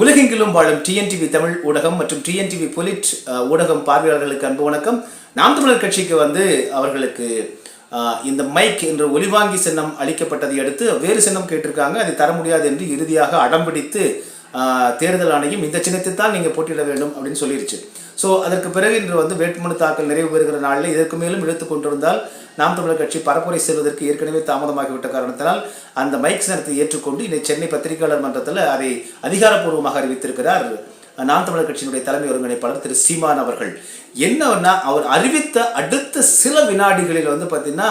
உலகெங்கிலும் வாழும் டிஎன்டிவி தமிழ் ஊடகம் மற்றும் டிஎன்டிவி பொலிட் ஊடகம் பார்வையாளர்களுக்கு அன்பு வணக்கம். நாம் தமிழர் கட்சிக்கு வந்து அவர்களுக்கு இந்த மைக் என்ற ஒலிவாங்கி சின்னம் அளிக்கப்பட்டதை அடுத்து வேறு சின்னம் கேட்டிருக்காங்க. அதை தர முடியாது என்று இறுதியாக அடம்பிடித்து தேர்தல் ஆணையம் இந்த சின்னத்தை தான் நீங்கள் போட்டியிட வேண்டும் அப்படின்னு சொல்லிருச்சு. ஸோ அதற்கு பிறகு இன்று வந்து வேட்புமனு தாக்கல் நிறைவு பெறுகிற நாளில் இதற்கு மேலும் இழுத்து கொண்டிருந்தால் நாம் தமிழர் கட்சி பரப்புரை செல்வதற்கு ஏற்கனவே தாமதமாகிவிட்ட காரணத்தினால் அந்த மைக் சின்னத்தை ஏற்றுக்கொண்டு இன்னை சென்னை பத்திரிகையாளர் மன்றத்தில் அதை அதிகாரப்பூர்வமாக அறிவித்திருக்கிறார் நாம் தமிழர் கட்சியினுடைய தலைமை ஒருங்கிணைப்பாளர் திரு சீமான் அவர்கள். என்னன்னா அவர் அறிவித்த அடுத்த சில வினாடிகளில் வந்து பார்த்தீங்கன்னா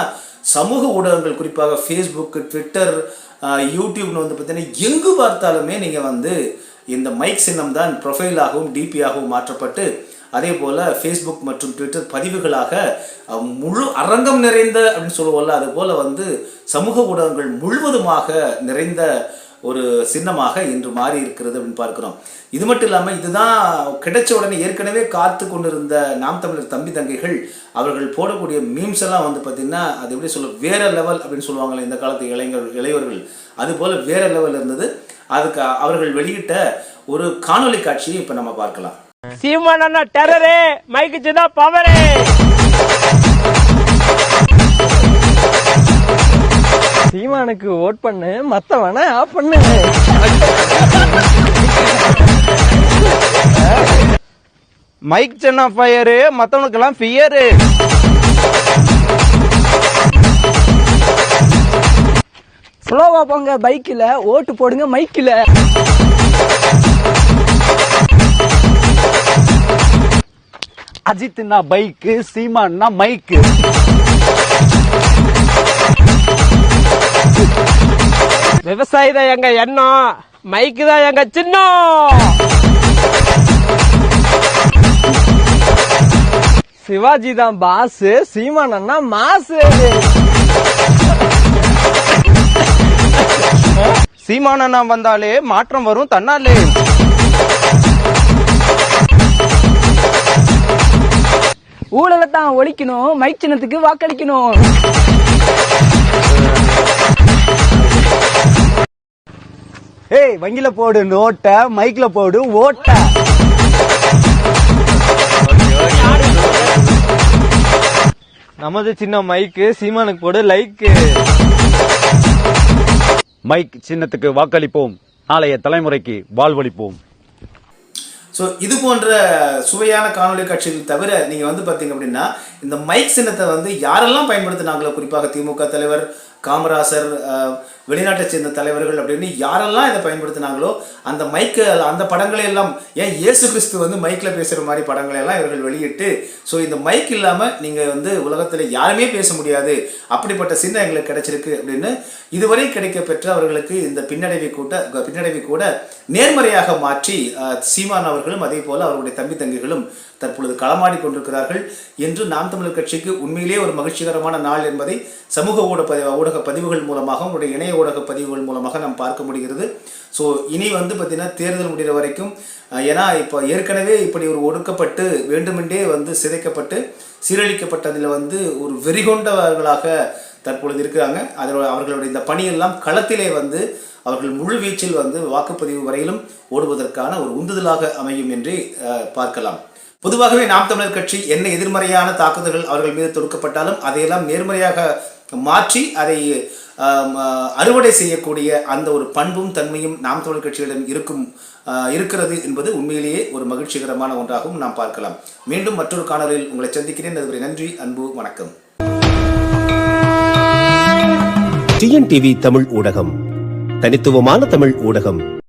சமூக ஊடகங்கள் குறிப்பாக ஃபேஸ்புக் ட்விட்டர் யூடியூப்னு வந்து பார்த்தீங்கன்னா எங்கு பார்த்தாலுமே நீங்கள் வந்து இந்த மைக் சின்னம் தான் ப்ரொஃபைலாகவும் டிபியாகவும் மாற்றப்பட்டு அதே போல் ஃபேஸ்புக் மற்றும் ட்விட்டர் பதிவுகளாக முழு அரங்கம் நிறைந்த அப்படின்னு சொல்லுவோம்ல அது போல் வந்து சமூக ஊடகங்கள் முழுவதுமாக நிறைந்த ஒரு சின்னமாக இன்று மாறி இருக்கிறது அப்படின்னு பார்க்கிறோம். இது மட்டும் இல்லாமல் இதுதான் கிடைச்ச உடனே ஏற்கனவே காத்து கொண்டிருந்த நாம் தமிழர் தம்பி தங்கைகள் அவர்கள் போடக்கூடிய மீம்ஸ் எல்லாம் வந்து பார்த்திங்கன்னா அது எப்படி சொல்ல வேற லெவல் அப்படின்னு சொல்லுவாங்களே இந்த காலத்து இளைஞர் இளையவர்கள். அது போல் வேற லெவல் இருந்தது. அதுக்கு அவர்கள் வெளியிட்ட ஒரு காணொளி காட்சியை இப்போ நம்ம பார்க்கலாம். சீமான் டெரரு மைக்கு பவரு சீமானுக்கு ஓட் பண்ணு மத்தவன ஆஃப் பண்ணு. மைக் சின்ன ஃபயரு மத்தவனுக்கெல்லாம் ஃபியரு ஸ்லோவா போங்க பைக்கில் ஓட்டு போடுங்க மைக்கில் அஜித்னா பைக்கு சீமான்னா மைக்கு விவசாயி தான் எங்க எண்ணம். மைக்கு தான் எங்க சின்னம். சிவாஜி தான் பாஸ் சீமான் அண்ணா மாசு சீமானண்ணா வந்தாலே மாற்றம் வரும் தன்னாலே. ஊழலை தான் ஒழிக்கணும் மைக் சின்னத்துக்கு வாக்களிக்கணும். ஏய் வங்கில போடு நோட்ட மைக்ல போடு ஓட்ட. நமது சின்ன மைக்கு சீமானுக்கு போடு லைக்கு மைக் சின்னத்துக்கு வாக்களிப்போம். நாளைய தலைமுறைக்கு வாழ்வளிப்போம். ஸோ இது போன்ற சுவையான காணொளி காட்சிகள் தவிர நீங்கள் வந்து பார்த்தீங்க அப்படின்னா இந்த மைக் சின்னத்தை வந்து யாரெல்லாம் பயன்படுத்தினாங்களோ குறிப்பாக திமுக தலைவர் காமராசர் வெளிநாட்டை சேர்ந்த தலைவர்கள் அப்படின்னு யாரெல்லாம் இதை பயன்படுத்தினாங்களோ அந்த மைக்கு அந்த படங்களை எல்லாம் ஏன் இயேசு கிறிஸ்து வந்து மைக்கில் பேசுகிற மாதிரி படங்களை எல்லாம் இவர்கள் வெளியிட்டு ஸோ இந்த மைக் இல்லாமல் நீங்கள் வந்து உலகத்தில் யாருமே பேச முடியாது. அப்படிப்பட்ட சின்ன எங்களுக்கு கிடைச்சிருக்கு அப்படின்னு இதுவரை கிடைக்க பெற்ற அவர்களுக்கு இந்த பின்னடைவை கூட்ட பின்னடைவை கூட நேர்மறையாக மாற்றி சீமான் அவர்களும் அதே போல் அவர்களுடைய தம்பி தங்கைகளும் தற்பொழுது களமாடி கொண்டிருக்கிறார்கள் என்று நாம் தமிழர் கட்சிக்கு உண்மையிலேயே ஒரு மகிழ்ச்சிகரமான நாள் என்பதை சமூக ஊடக ஊடக பதிவுகள் மூலமாக உங்களுடைய இணைய ஊடக பதிவுகள் மூலமாக நாம் பார்க்க முடிகிறது. ஸோ இனி வந்து பார்த்திங்கன்னா தேர்தல் முடிகிற வரைக்கும் ஏன்னா இப்போ ஏற்கனவே இப்படி ஒரு ஒடுக்கப்பட்டு வேண்டுமென்றே வந்து சிதைக்கப்பட்டு சீரழிக்கப்பட்டதில் வந்து ஒரு வெறிகொண்டவர்களாக தற்பொழுது இருக்கிறாங்க. அதோட அவர்களுடைய இந்த பணியெல்லாம் களத்திலே வந்து அவர்கள் முழு வீச்சில் வந்து வாக்குப்பதிவு வரையிலும் ஓடுவதற்கான ஒரு உந்துதலாக அமையும் என்று பார்க்கலாம். பொதுவாகவே நாம் தமிழர் கட்சி என்ன எதிர்மறையான தாக்குதல்கள் அவர்கள் மீது தொடுக்கப்பட்டாலும் அதையெல்லாம் நேர்மறையாக மாற்றி அதை அறுவடை செய்யக்கூடிய அந்த ஒரு பண்பும் தன்மையும் நாம் தமிழ் கட்சிகளிடம் இருக்கும் அஹ், இருக்கிறது என்பது உண்மையிலேயே ஒரு மகிழ்ச்சிகரமான ஒன்றாகவும் நாம் பார்க்கலாம். மீண்டும் மற்றொரு காணொலியில் உங்களை சந்திக்கிறேன். அதுவரை நன்றி அன்பு வணக்கம். டிஎன்டிவி தமிழ் ஊடகம். தனித்துவமான தமிழ் ஊடகம்.